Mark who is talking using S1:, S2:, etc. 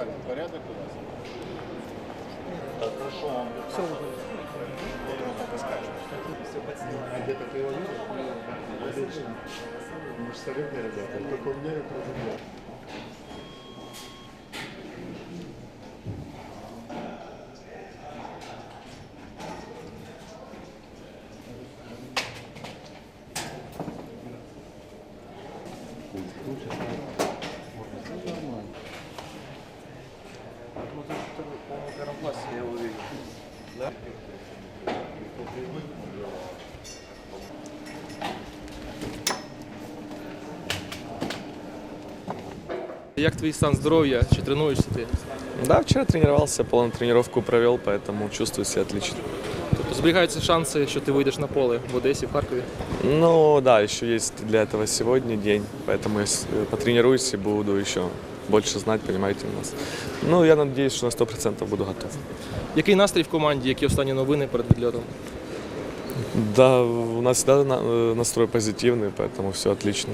S1: Правильно, порядок у нас.
S2: Так, хорошо. Все уже. Где-то ты его видишь? Мы же солидные ребята, только умнее президент. Культура. меня это уже нет.
S3: Як твій стан здоров'я? Чи тренуєшся ти?
S4: Да, вчера тренировался, полную тренировку провел, поэтому чувствую себя отлично.
S3: Тобто зберігаються шанси, що ти вийдеш на поле в Одесі, в Харкові?
S4: Ну да, еще есть для этого сегодня день, поэтому если потренируюсь и буду еще больше знать, понимаете, нас. Ну, я надеюсь, что на 100% буду готов.
S3: Який настрій в команді, які останні новини перед відльотом?
S4: Да, у нас всегда на- э, настрой позитивный, поэтому все отлично.